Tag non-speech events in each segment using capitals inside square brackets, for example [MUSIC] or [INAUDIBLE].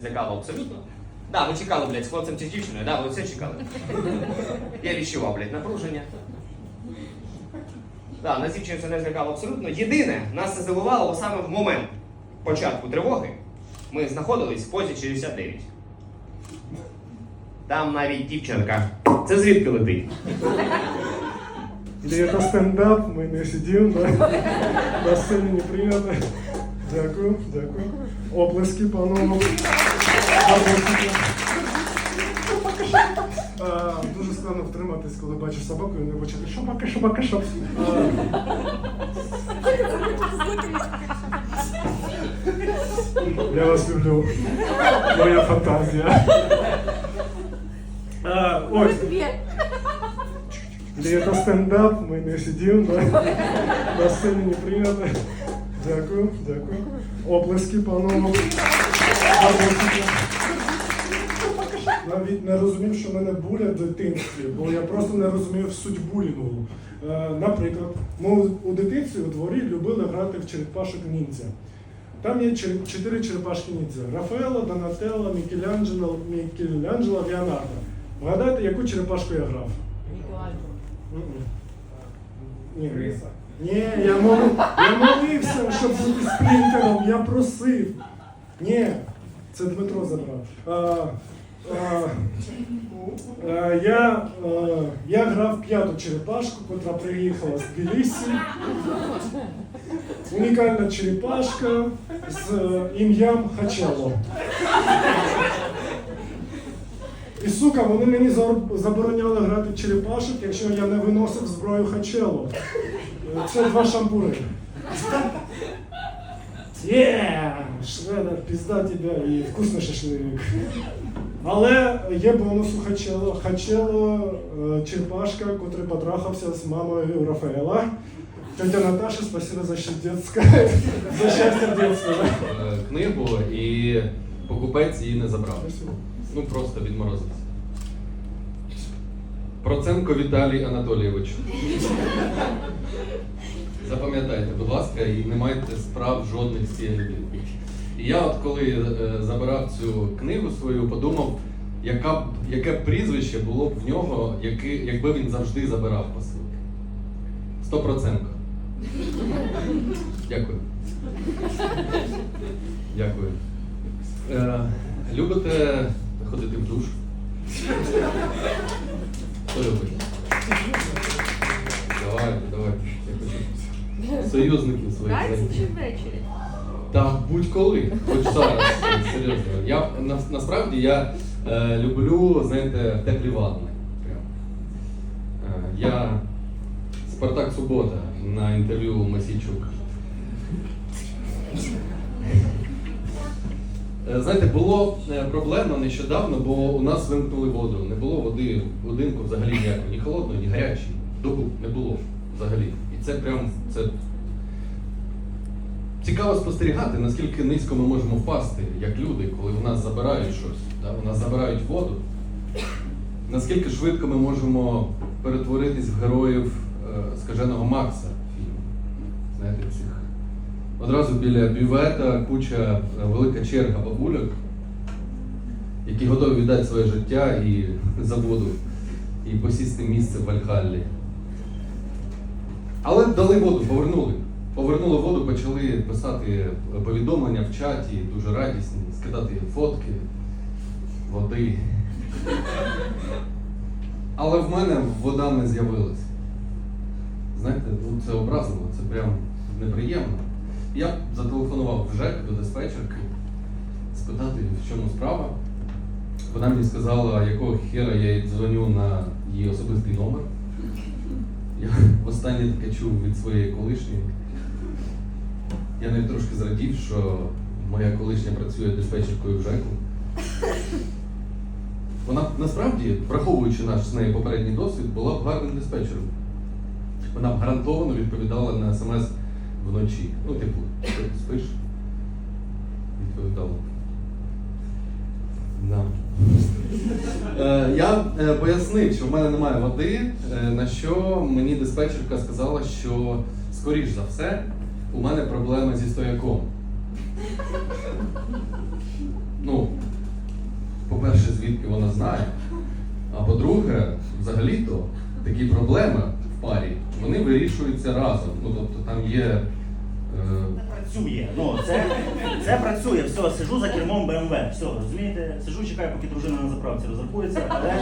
Злякало абсолютно. Да, ви чекали, блядь, з хлопцем чи з дівчиною, да, ви все чекали. Я відчував, блядь, напруження. Да, нас дівчину це не злякало абсолютно. Єдине, нас це здивувало саме в момент початку тривоги. Ми знаходились в позі 69. Там навіть дівчинка. Це звідки летить? Это стендап, ми не сидимо, да? на сцені не прийнято. Дякую, дякую. Оплески панову. Аплодисменти. А, Дуже складно втриматись, коли бачиш собаку і не почати шабака, шабака, шаб. А, Я вас люблю. Моя фантазія. А, Ось. Или это стендап, ми не сидимо, да? на сцені не прийнято. Дякую, дякую. Оплески панову. Навіть не розумів, що мене булять в дитинстві, бо я просто не розумів суть булінгу. Е, наприклад, ми у дитинстві у дворі любили грати в черепашок ніндзя. Там є чотири черепашки ніндзя. Рафаело, Донателло, Мікеланджело, Мікеланджело, Леонардо. Вгадайте, яку черепашку я грав? Мгм. Ні, я молився, щоб бути спринтером, я просив. Ні, це Дмитро забрав. А, а, я, а, я грав п'яту черепашку, котра приїхала з Тбілісі. Унікальна черепашка з е, ім'ям Хачело. І сука, вони мені забороняли грати черепашок, якщо я не виносив зброю Хачело. Е, Це два шампури. Є! Шредер, пізда тебе і вкусний шашлик. Але є бонус у Хачело. Хачело е, черепашка, котрий потрахався з мамою Рафаела. Тетя Наташа, спасибо за щастя, за щастя дитинства. е, книгу і покупець її не забрав. Ну просто відморозився. Проценко Віталій Анатолійович. Запам'ятайте, будь ласка, і не майте справ жодних з цією людиною. І я, от коли е, забирав цю книгу свою, подумав, яка, яке прізвище було б в нього, яке, якби він завжди забирав посилки. Сто Стопроценко. Дякую. Дякую. Е, любите ходити в душ? Хто любить? Союзників своїх Вранці ввечері? Та будь-коли, хоч зараз, серйозно. Я на, насправді я е, люблю, знаєте, теплі ванни. Прям. Е, я Спартак Субота на інтерв'ю Масійчук. Е, Знаєте, було е, проблемно нещодавно, бо у нас вимкнули воду. Не було води в будинку взагалі ніякої, ні холодної, ні гарячої. Добу не було взагалі. І це прям це Цікаво спостерігати, наскільки низько ми можемо впасти, як люди, коли в нас забирають щось, да? у нас забирають воду. Наскільки швидко ми можемо перетворитись в героїв е, скаженого Макса фільму. Знаєте, цих. Одразу біля бювета куча е, велика черга бабульок, які готові віддати своє життя і [LAUGHS] за воду, і посісти місце в Вальхаллі. Але дали воду, повернули. Повернули воду, почали писати повідомлення в чаті, дуже радісні, скидати фотки, води. Але в мене вода не з'явилася. Знаєте, ну це образливо, це прям неприємно. Я зателефонував в ЖЕК до диспетчерки, спитати, в чому справа. Вона мені сказала, якого хера я їй дзвоню на її особистий номер. Я востаннє таке чув від своєї колишньої. Я навіть трошки зрадів, що моя колишня працює диспетчеркою в ЖЕКу. Вона насправді, враховуючи наш з нею попередній досвід, була б гарним диспетчером. Вона б гарантовано відповідала на смс вночі. Ну, типу, ти спиш? Відповідала. Да. Е, Я е, пояснив, що в мене немає води, е, на що мені диспетчерка сказала, що скоріш за все у мене проблема зі стояком. Ну, по-перше, звідки вона знає. А по-друге, взагалі-то такі проблеми в парі вони вирішуються разом. Ну тобто там є. Е, Працює. Ну, це, це працює. Все, сижу за кермом BMW. Все, розумієте? Сижу, чекаю, поки дружина на заправці розрахується, але,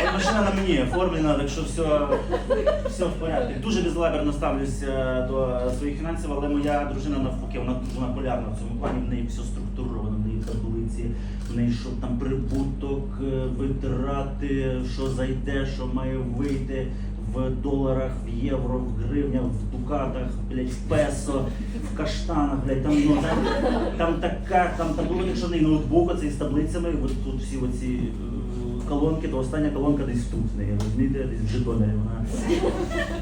але машина на мені оформлена, так що все, все в порядку. Дуже безлаберно ставлюсь е, до своїх фінансів, але моя дружина навпаки, вона вона полярна в цьому плані, в неї все структуровано, в неї таблиці, в неї що там прибуток, е, витрати, що зайде, що має вийти в доларах, в євро, в гривнях, в дукатах, блядь, в песо, в каштанах, блядь, там, ну, там, там така, там, там було не ноутбук оцей з таблицями, от тут всі оці е, колонки, то остання колонка десь тут, в неї, розумієте, десь в Житомирі. Вона,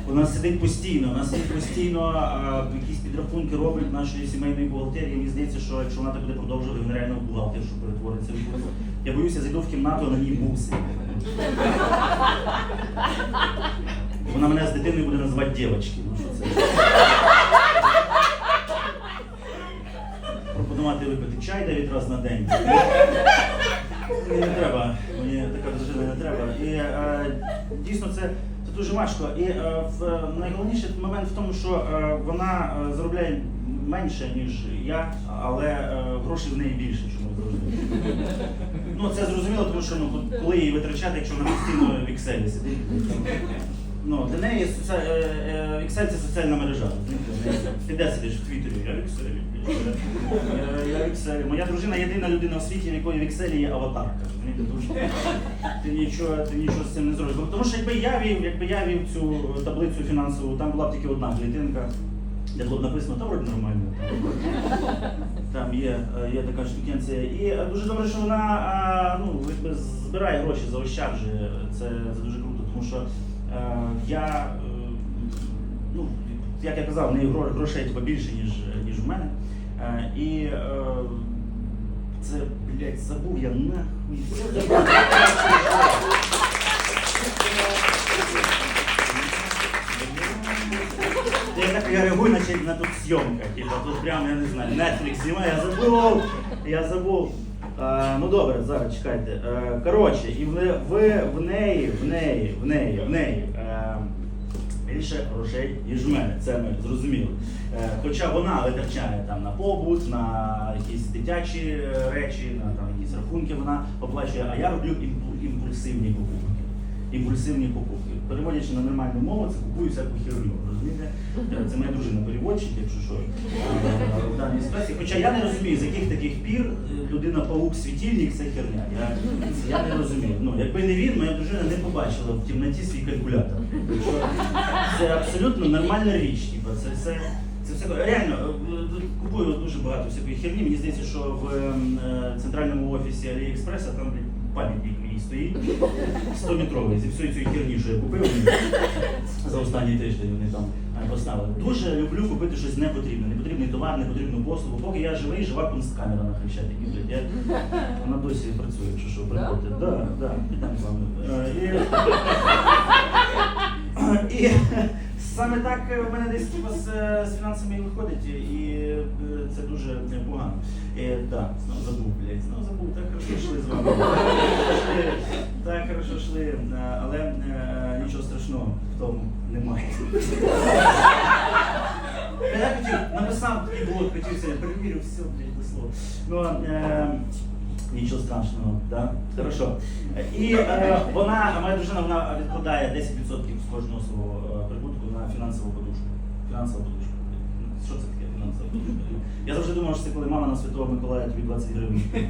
вона сидить постійно, вона сидить постійно, а, якісь підрахунки робить нашої сімейної бухгалтерії. Мені здається, що якщо вона так буде продовжувати, вона реально в бухгалтершу перетвориться. Я боюся, зайду в кімнату, на ній буси. Вона мене з дитиною буде називати дівчатки. Ну що це? Пропонувати випити чай 9 разів на день. Мені не треба, мені така дружина не треба. І е, дійсно це, це дуже важко. І е, в, найголовніший момент в тому, що е, вона е, заробляє менше, ніж я, але е, грошей в неї більше, чому завжди. Ну це зрозуміло, тому що ну, коли її витрачати, якщо вона постійно в Excel сидить. Ну, для неї е, е, Excel це соціальна мережа. розумієте? Ти де сидиш в Твіттері? Я в Excel. Е, Я в Excel. Моя дружина єдина людина у світі, в якої в Excel є аватарка. Ти нічого, ти нічого з цим не зробиш. Тому що якби я вів, якби я вів цю таблицю фінансову, там була б тільки одна клітинка, де було б написано, та вроді нормально. Там є, е, є така штукенція. І е, дуже добре, що вона ну, якби збирає гроші, заощаджує. Це, це дуже круто, тому що е, я, е, ну, як я казав, в неї грошей типу, більше, ніж, ніж в мене. Е, і е, це, блядь, забув я нахуй. Я реагую, наче на тут зйомка. Типа тут прямо, я не знаю, Netflix знімає, я забув, я забув. А, ну добре, зараз чекайте. Е, коротше, і в, не- в, неї, в неї, в неї, в неї. Е, більше грошей, ніж в мене, це ми зрозуміли. Е, хоча вона витрачає там на побут, на якісь дитячі е, речі, на там якісь рахунки вона оплачує, а я роблю імпульсивні покупки. Імпульсивні покупки. Переводячи на нормальну мову, це купую всяку херню. Розумієте? Це моя дружина переводчик, якщо що е, в даній ситуації. Хоча я не розумію, з яких таких пір е, людина паук світильник це херня. Я, я не розумію. Ну, якби не він, моя дружина не побачила в кімнаті свій калькулятор. Що Це абсолютно нормальна річ. Типу, це все. Це все реально е, купую дуже багато всякої херні. Мені здається, що в е, центральному офісі Аліекспреса там пам'ятник мені стоїть 100-метровий зі всією цією херні, що я купив за останній тиждень. Вони там е, поставили. Дуже люблю купити щось непотрібне, непотрібний товар, непотрібну послугу. Поки я живий, жива кунсткамера на хрещатикі. Вона досі працює, якщо що приходить. Да, да, там з вами. Саме так е, в мене десь типу, з, з фінансами виходить, і е, це дуже непогано. Е, да, знову забув, блядь, знову забув, так хорошо йшли з вами. Так хорошо йшли, е, але е, нічого страшного в тому немає. Я хотів, написав такий блог, хотів сьогодні, перевірив все, блядь, слова. Ну, е, Нічого страшного, так? Хорошо. І е, вона, моя дружина, вона відкладає 10% з кожного свого е, прибутку на фінансову подушку. Фінансова подушка. Що це таке фінансова подушка? Я завжди думав, що це коли мама на Святого Миколая тобі 20 гривень. [LAUGHS]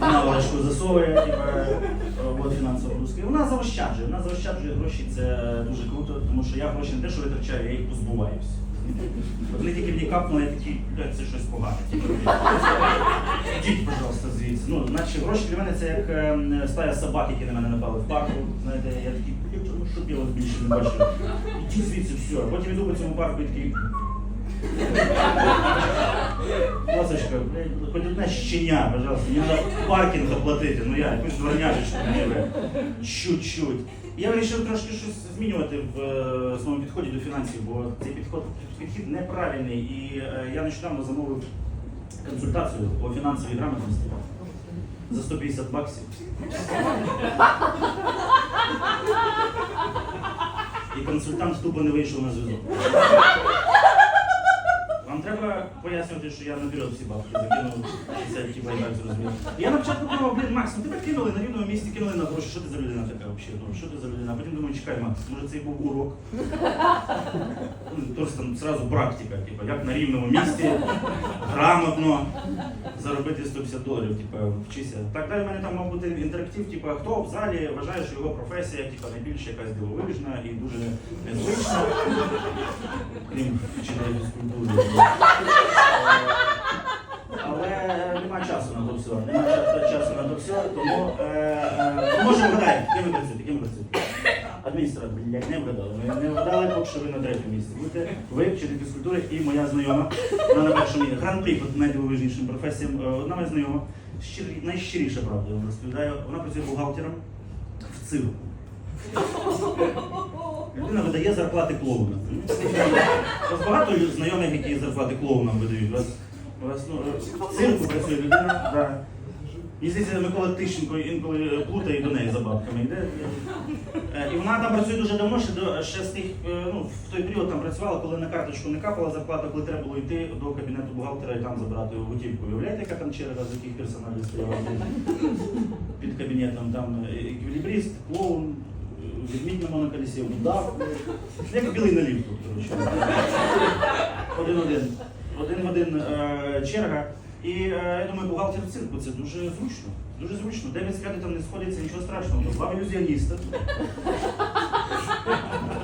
Вона валечку засовує, е, от фінансова подушка. І вона заощаджує, вона заощаджує гроші, це дуже круто, тому що я гроші не те, що витрачаю, я їх позбуваюся. Вони тільки мені капнули, я такий, блядь, це щось погане. Типу, Ідіть, пожалуйста, звідси. Ну, наче гроші для мене це як е, стая собак, які на мене напали в парку. Знаєте, я такий, блядь, чому я вас більше не бачив. Ідіть звідси, все. Потім іду по цьому парку і такий. Ласочка, блядь, хоч одне щеня, пожалуйста, мені треба паркінг оплатити, ну я якусь дворняжечку мені ви. Чуть-чуть. Я вирішив трошки щось змінювати в е, своєму підході до фінансів, бо цей підход, підхід неправильний. І е, я нещодавно замовив консультацію по фінансовій грамотності. за 150 баксів. І консультант тупо не вийшов на зв'язок. Треба пояснювати, що я наперед всі бабки закинув, і це і так зрозуміло. Я на початку думав, блін, Макс, ну тебе кинули на рівному місці, кинули на гроші. Що ти за людина така взагалі? Ну, що ти за людина? А потім думаю, чекай, Макс, може це і був урок. Тобто там зразу практика, типа, як на рівному місці, грамотно заробити 150 доларів, типа, вчися. Так далі в мене там мав бути інтерактив, типа, хто в залі вважає, що його професія типа, найбільш якась дивовижна і дуже незвична, крім вчителя фізкультури. Але нема часу на то. Нема ча- часу на то тому е, е, може вгадаєте, ким ви працюєте, ким ви блядь, не вгадали. Ми не вгадали, поки що ви на третьому місці. Будете ви, вчитель фізкультури і моя знайома. Вона на першому місці. Гран-прі по найдивовижнішим професіям. Е, Одна моя знайома. Щирі, найщиріша правда, я вам розповідаю. Вона працює бухгалтером в цирку. Людина видає зарплати клоуна. У вас багато знайомих, які зарплати клоунам видають. У вас, у вас ну, в цирку працює людина. Да. Мені здається, Микола Тищенко інколи плутає до неї за бабками. Йде. Е, І вона там працює дуже давно, ще, до, ще з тих, е, ну, в той період там працювала, коли на карточку не капала зарплата, коли треба було йти до кабінету бухгалтера і там забрати готівку. Уявляєте, яка там черга з яких персоналів стояла під кабінетом, там е, еквілібрист, клоун, е, на моноколісі, удав. Як білий налів тут, коротше. Один-один. Один в один е, черга. І е, я думаю, бухгалтер в цирку це дуже зручно. Дуже зручно. Де він з кредитом не сходиться, нічого страшного. Два ілюзіоніста.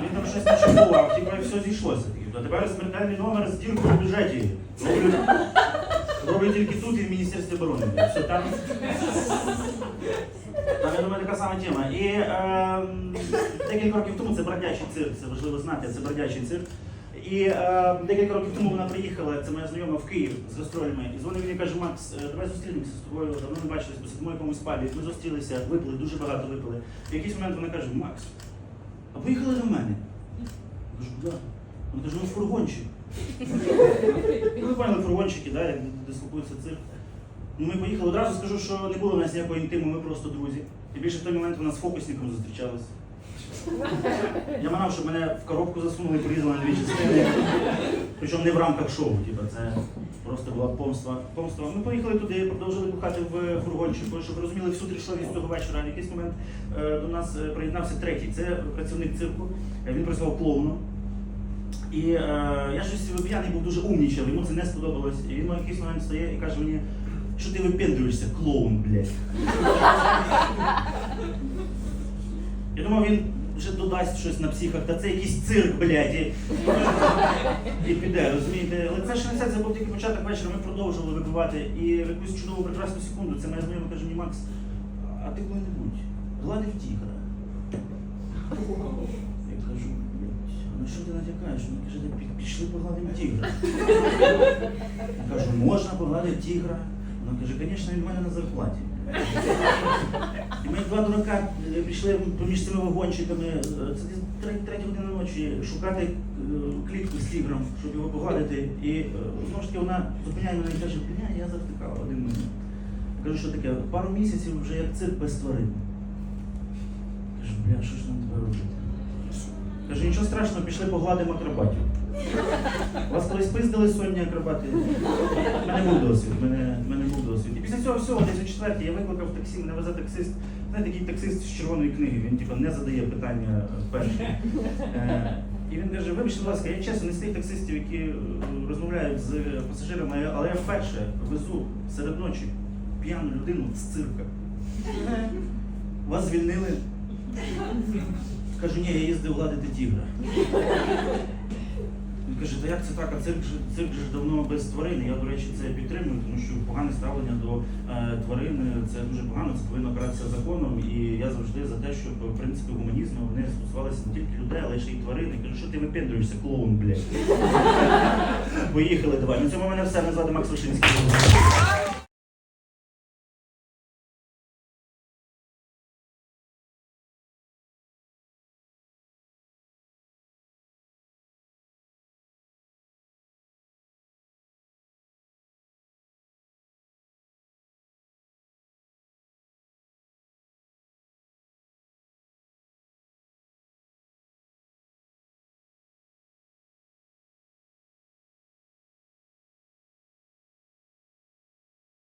Він там щось начекував, типа і все зійшлося. А тепер смертельний номер з діркою в бюджеті. Роблю, тільки тут і в Міністерстві оборони. Все там. Там, я думаю, така сама тема. І е, декілька років тому це бродячий цирк, це важливо знати, це бродячий цирк. І е, декілька років тому вона приїхала, це моя знайома в Київ з гастролями. І дзвонив мені каже, Макс, е, давай зустрінемося з тобою, давно не бачились, посидимо в якомусь пабі. Ми зустрілися, випили, дуже багато випили. В якийсь момент вона каже, Макс, а поїхали до мене. Я кажу, куди? Вона каже, ну фургончик. І ви поняли фургончики, як дислокується цирк. Ну, ми поїхали одразу, скажу, що не було в нас ніякого інтиму, ми просто друзі. І більше в той момент вона з фокусником зустрічалась. Я манав, щоб мене в коробку засунули і порізали на дві частини. Причому не в рамках шоу, типу, це просто була помста. помста. Ми поїхали туди, продовжили бухати в фургончику, щоб ви розуміли всю трішовість цього вечора. В якийсь момент е, до нас е, приєднався третій. Це працівник цирку. Він працював клоуном. І е, я щось п'яний був дуже умнічав, йому це не сподобалось. І він в якийсь момент стає і каже мені, що ти випендрюєшся, клоун, блядь. Я думав, він вже додасть щось на психах, та це якийсь цирк, блядь, і, і піде, розумієте? Але це ще не все, це був тільки початок вечора, ми продовжували випивати. І в якусь чудову прекрасну секунду це моя знайома каже мені, Макс, а ти коли-небудь гладив тігра? Я кажу, ну що ти натякаєш? Він каже, «Та пі- пішли погладимо тігра. Я кажу, можна погладити тігра? Вона каже, звісно, він в мене на зарплаті. І ми два дурака е, пішли поміж цими вагончиками, е, це третя, година ночі, шукати е, клітку з тігром, щоб його погладити. І знову ж таки вона зупиняє мене і каже, бля, я завтикала один. Я кажу, що таке? Пару місяців вже як цирк без тварин. Кажу, бля, що ж нам тепер робити? Каже, нічого страшного, пішли погладимо акробатів. Вас колись пиздили сонні акробати? У мене був досвід, мене, мене був досвід. І після цього всього, десь о четвертій, я викликав таксі, мене везе таксист. Знаєте, такий таксист з червоної книги, він типу, не задає питання першим. Е, і він каже, вибачте, будь ласка, я чесно не з тих таксистів, які е, розмовляють з пасажирами, але я вперше везу серед ночі п'яну людину з цирка. Вас звільнили? Кажу, ні, я їздив гладити тігра. Він каже, та як це так, а цирк, цирк ж давно без тварин. Я, до речі, це підтримую, тому що погане ставлення до е, тварин це дуже погано, це повинно каратися законом. І я завжди за те, щоб принципи гуманізму вони стосувалися не тільки людей, але ще й тварин. Я кажу, що ти випендрюєшся, клоун, блядь. [LAUGHS] Поїхали, давай. На цьому в мене все. Мене звати Макс Вишинський.